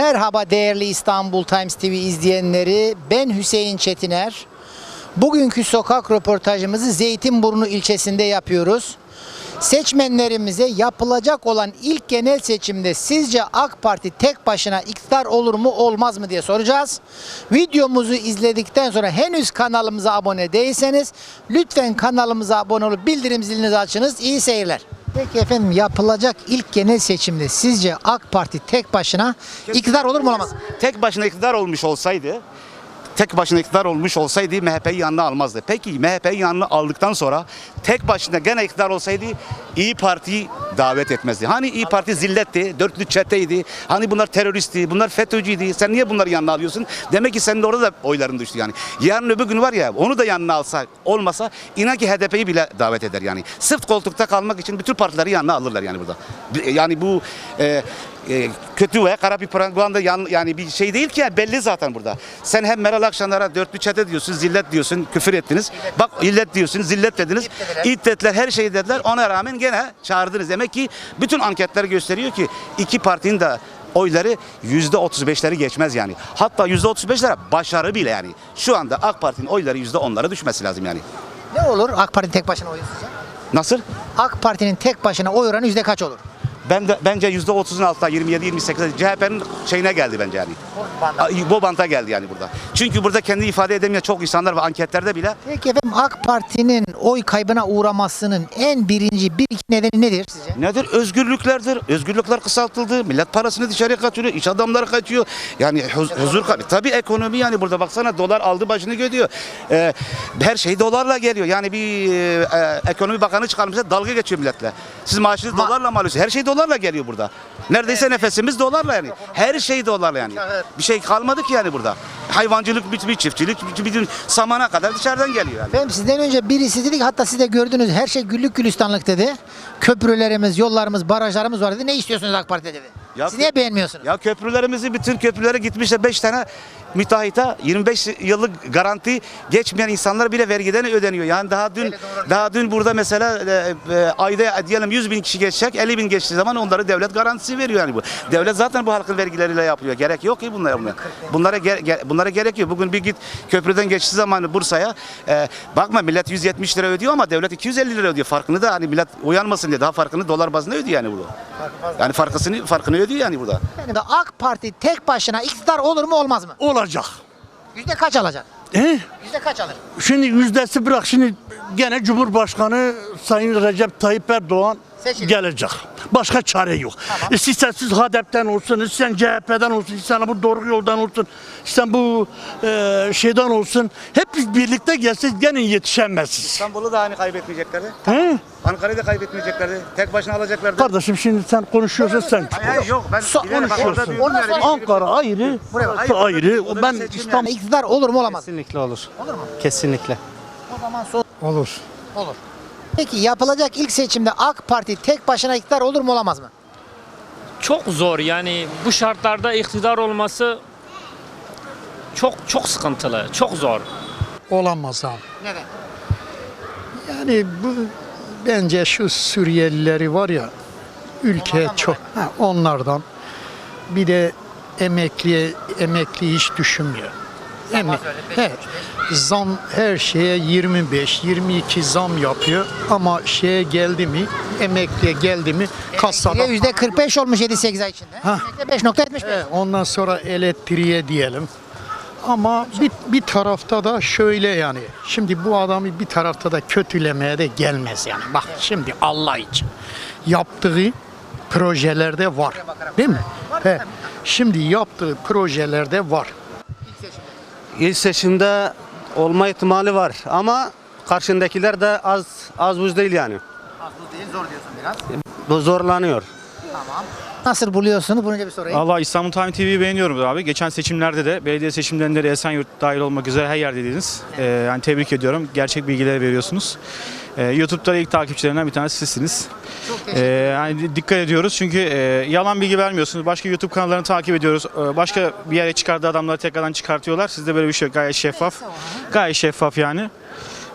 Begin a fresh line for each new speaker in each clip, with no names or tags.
Merhaba değerli İstanbul Times TV izleyenleri. Ben Hüseyin Çetiner. Bugünkü sokak röportajımızı Zeytinburnu ilçesinde yapıyoruz. Seçmenlerimize yapılacak olan ilk genel seçimde sizce AK Parti tek başına iktidar olur mu olmaz mı diye soracağız. Videomuzu izledikten sonra henüz kanalımıza abone değilseniz lütfen kanalımıza abone olup bildirim zilinizi açınız. İyi seyirler. Peki efendim yapılacak ilk genel seçimde sizce AK Parti tek başına iktidar olur mu olamaz?
Tek başına iktidar olmuş olsaydı tek başına iktidar olmuş olsaydı MHP'yi yanına almazdı. Peki MHP'yi yanına aldıktan sonra tek başına gene iktidar olsaydı İyi Parti'yi davet etmezdi. Hani İyi Parti zilletti, dörtlü çeteydi. Hani bunlar teröristti, bunlar FETÖ'cüydü. Sen niye bunları yanına alıyorsun? Demek ki senin orada da oyların düştü yani. Yarın öbür gün var ya onu da yanına alsa olmasa inan ki HDP'yi bile davet eder yani. Sırf koltukta kalmak için bütün partileri yanına alırlar yani burada. Yani bu e, e, kötü veya kara bir propaganda yan, yani bir şey değil ki ya belli zaten burada. Sen hem Meral Akşener'e dörtlü çete diyorsun, zillet diyorsun, küfür ettiniz. Bak illet diyorsun, zillet dediniz. İt dediler, her şeyi dediler. Ona rağmen gene çağırdınız. Demek ki bütün anketler gösteriyor ki iki partinin de oyları yüzde 35'leri geçmez yani. Hatta yüzde 35'lere başarı bile yani. Şu anda AK Parti'nin oyları yüzde 10'lara düşmesi lazım yani.
Ne olur AK Parti tek başına oy?
Nasıl?
AK Parti'nin tek başına oy oranı yüzde kaç olur?
Ben de, bence yüzde 30'un altında 27 28 CHP'nin şeyine geldi bence yani. Bu banta geldi yani burada. Çünkü burada kendi ifade edemeyen çok insanlar ve anketlerde bile
Peki efendim AK Parti'nin oy kaybına uğramasının en birinci bir iki nedeni nedir sizce?
nedir? Özgürlüklerdir. Özgürlükler kısaltıldı. Millet parasını dışarıya kaçırıyor. iş adamları kaçıyor. Yani huz- huzur kaybı. Tabii ekonomi yani burada baksana dolar aldı başını gidiyor. Ee, her şey dolarla geliyor. Yani bir e, ekonomi bakanı çıkarmışsa dalga geçiyor milletle. Siz maaşınızı
Ma-
dolarla mı alıyorsunuz? Her şey dolarla geliyor burada. Neredeyse nefesimiz dolarla yani. Her şey dolarla yani. Bir şey kalmadı ki yani burada. Hayvancılık bitmiş, çiftçilik bütün samana kadar dışarıdan geliyor yani.
Efendim sizden önce birisi dedi ki hatta siz de gördünüz her şey güllük gülistanlık dedi. Köprülerimiz, yollarımız, barajlarımız var dedi. Ne istiyorsunuz AK Parti dedi.
Ya
Siz niye beğenmiyorsunuz?
Ya köprülerimizi bütün köprülere gitmişler 5 tane müteahhite 25 yıllık garanti geçmeyen insanlar bile vergiden ödeniyor. Yani daha dün daha dün burada mesela e, e, ayda diyelim 100 bin kişi geçecek 50 bin geçtiği zaman onları devlet garantisi veriyor yani bu. Devlet zaten bu halkın vergileriyle yapıyor. Gerek yok ki bunlara. Bunlara, bunlara, ge- ge- bunlara gerek yok. Bugün bir git köprüden geçtiği zaman Bursa'ya e, bakma millet 170 lira ödüyor ama devlet 250 lira ödüyor. Farkını da hani millet uyanmasın diye daha farkını dolar bazında ödüyor yani burada. Yani farkını farkını ödüyor yani burada.
Yani de AK Parti tek başına iktidar olur mu olmaz mı?
Olacak.
Yüzde kaç alacak?
He?
Yüzde kaç alır?
Şimdi yüzdesi bırak şimdi gene Cumhurbaşkanı Sayın Recep Tayyip Erdoğan
Seçilir.
gelecek. Başka çare yok.
Tamam.
İstersen siz HDP'den olsun, istersen CHP'den olsun, istersen bu doğru yoldan olsun, istersen bu e, şeyden olsun. Hep birlikte gelsek gene yetişemezsiniz.
İstanbul'u da hani kaybetmeyeceklerdi.
He?
Ankara'yı da kaybetmeyeceklerdi. Tek başına alacaklardı.
Kardeşim şimdi sen konuşuyorsun sen.
Hayır, hayır, yok ben
Sen
ileri bak orada
konuşuyorsun.
diyorum yani.
Ankara ayrı, burası ayrı.
Orada bir
Ben
seçim
İstanbul
İktidar olur mu olamaz?
Kesinlikle olur.
Olur mu?
Kesinlikle.
O zaman son
Olur.
olur. Peki yapılacak ilk seçimde AK Parti tek başına iktidar olur mu olamaz mı?
çok zor yani bu şartlarda iktidar olması çok çok sıkıntılı, çok zor.
Olamaz abi.
Neden?
Yani bu bence şu Suriyelileri var ya ülke
Onlardan
çok ha, onlardan bir de emekliye emekli hiç düşünmüyor. Emek, he, zam her şeye 25 22 zam yapıyor ama şeye geldi mi emekliye geldi mi kasada
Yüzde 45 olmuş 7-8 ay içinde.
Ha.
Yüzde 5.75.
He, ondan sonra elektriğe diyelim. Ama bir, bir tarafta da şöyle yani. Şimdi bu adamı bir tarafta da kötülemeye de gelmez yani. Bak şimdi Allah için. Yaptığı projelerde var. Değil mi? He. Şimdi yaptığı projelerde var.
İlk seçimde olma ihtimali var ama karşındakiler de az az buz değil yani.
Zor diyorsun biraz.
Bu zorlanıyor.
Nasıl buluyorsunuz? Bunu önce bir sorayım.
Allah İstanbul Time TV'yi beğeniyorum abi. Geçen seçimlerde de belediye seçimlerinde de Esenyurt dahil olmak üzere her yerdeydiniz. Ee, yani tebrik ediyorum. Gerçek bilgileri veriyorsunuz. Ee, YouTube'da ilk takipçilerinden bir tanesi sizsiniz.
Çok teşekkür
Ee, yani dikkat ediyoruz çünkü e, yalan bilgi vermiyorsunuz. Başka YouTube kanallarını takip ediyoruz. Ee, başka bir yere çıkardığı adamları tekrardan çıkartıyorlar. Sizde böyle bir şey yok. Gayet şeffaf. Gayet şeffaf yani.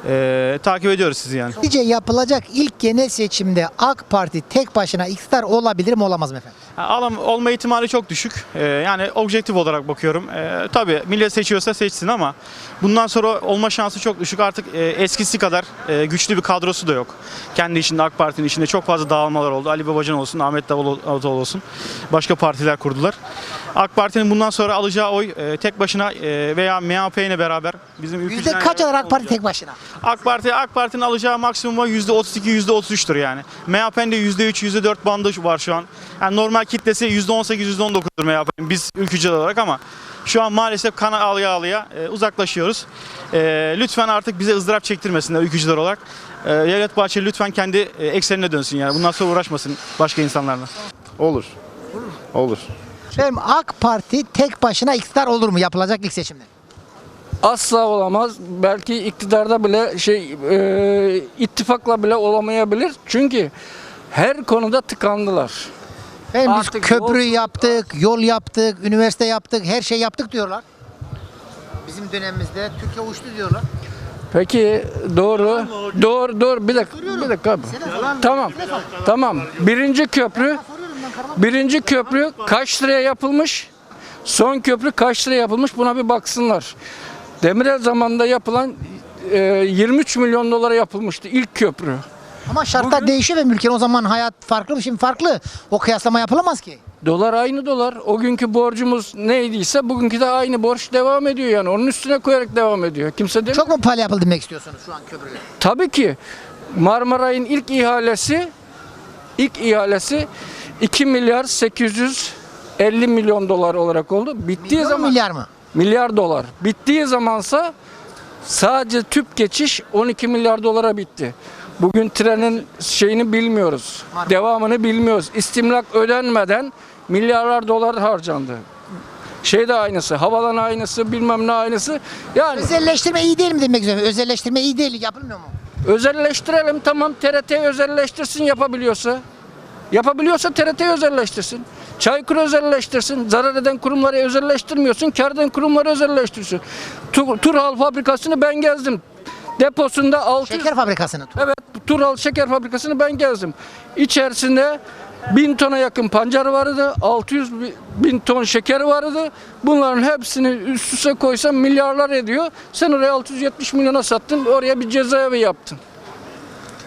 E, takip ediyoruz sizi yani.
Sizce yapılacak ilk genel seçimde AK Parti tek başına iktidar olabilir mi olamaz mı efendim?
Ha, Alam olma ihtimali çok düşük. Ee, yani objektif olarak bakıyorum. Ee, tabii millet seçiyorsa seçsin ama bundan sonra olma şansı çok düşük. Artık e, eskisi kadar e, güçlü bir kadrosu da yok. Kendi içinde AK Parti'nin içinde çok fazla dağılmalar oldu. Ali Babacan olsun, Ahmet Davutoğlu olsun. Başka partiler kurdular. AK Parti'nin bundan sonra alacağı oy e, tek başına e, veya MHP ile beraber bizim
Yüzde
ülkücüler-
kaç alır AK Parti tek başına?
AK Parti AK Parti'nin alacağı maksimum oy %32 %33'tür yani. MHP'nin de %3 %4 bandı var şu an. Yani normal kitlesi %18 %19'dur MHP'nin biz ülkücüler olarak ama şu an maalesef kana ağlıya ağlıya e, uzaklaşıyoruz. E, lütfen artık bize ızdırap çektirmesinler ülkücüler olarak. E, Devlet Bahçeli lütfen kendi e, eksenine dönsün yani. Bundan sonra uğraşmasın başka insanlarla.
Olur. Olur.
Efendim AK Parti tek başına iktidar olur mu yapılacak ilk seçimde?
asla olamaz. Belki iktidarda bile şey e, ittifakla bile olamayabilir. Çünkü her konuda tıkandılar.
Efendim biz
Artık
köprü
yol-
yaptık, yol yaptık, üniversite yaptık, her şey yaptık diyorlar. Bizim dönemimizde Türkiye uçtu diyorlar.
Peki doğru. Doğru doğru bir dakika. Bir dakika abi. Tamam. Tamam. Birinci köprü birinci köprü kaç liraya yapılmış? Son köprü kaç liraya yapılmış? Buna bir baksınlar. Demirel zamanında yapılan e, 23 milyon dolara yapılmıştı ilk köprü.
Ama şartlar değişiyor ve ülkenin o zaman hayat farklı, şimdi farklı. O kıyaslama yapılamaz ki.
Dolar aynı dolar. O günkü borcumuz neydiyse bugünkü de aynı borç devam ediyor yani. Onun üstüne koyarak devam ediyor. Kimse demiyor.
Çok mu pahalı yapıldı demek istiyorsunuz şu an köprüler?
Tabii ki Marmaray'ın ilk ihalesi ilk ihalesi 2 milyar 850 milyon dolar olarak oldu. Bittiği
Milyon
zaman
milyar mı?
milyar dolar. Bittiği zamansa sadece tüp geçiş 12 milyar dolara bitti. Bugün trenin şeyini bilmiyoruz. Devamını bilmiyoruz. İstimlak ödenmeden milyarlar dolar harcandı. Şey de aynısı, havalan aynısı, bilmem ne aynısı. Yani
Özelleştirme iyi değil mi demek istiyorum? Özelleştirme iyi değil, yapılmıyor mu?
Özelleştirelim tamam TRT özelleştirsin yapabiliyorsa. Yapabiliyorsa TRT özelleştirsin. Çaykur özelleştirsin. Zarar eden kurumları özelleştirmiyorsun. Kar eden kurumları özelleştirsin. Tu- Turhal fabrikasını ben gezdim. Deposunda 600
Şeker fabrikasını.
Evet, Tural Şeker Fabrikası'nı ben gezdim. İçerisinde 1000 tona yakın pancar vardı, 600 bi- bin ton şeker vardı. Bunların hepsini üst üste koysan milyarlar ediyor. Sen oraya 670 milyona sattın, oraya bir cezaevi yaptın.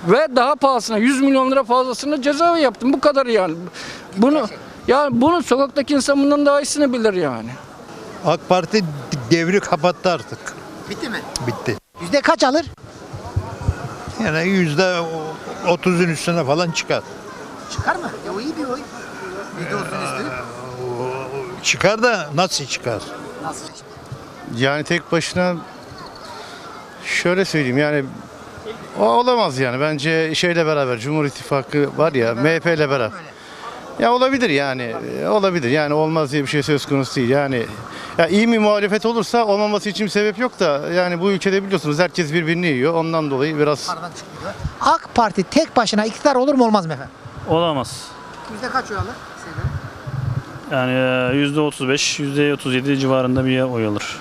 Ve daha pahasına 100 milyon lira fazlasını cezaevi yaptın. Bu kadar yani. Bunu yani bunu sokaktaki insan bundan daha iyisini bilir yani.
AK Parti devri kapattı artık.
Bitti mi?
Bitti.
Yüzde kaç alır?
Yani yüzde otuzun üstüne falan çıkar.
Çıkar mı? E, o iyi bir oy. Üstü.
Çıkar da nasıl çıkar?
Nasıl?
Yani tek başına şöyle söyleyeyim yani o olamaz yani bence şeyle beraber Cumhur İttifakı var ya MHP ile beraber. Ya olabilir yani e, olabilir yani olmaz diye bir şey söz konusu değil yani. Ya iyi mi muhalefet olursa olmaması için bir sebep yok da yani bu ülkede biliyorsunuz herkes birbirini yiyor ondan dolayı biraz.
AK Parti tek başına iktidar olur mu olmaz mı efendim?
Olamaz.
Yüzde kaç oy alır?
Yani %35, %37 civarında bir oy alır.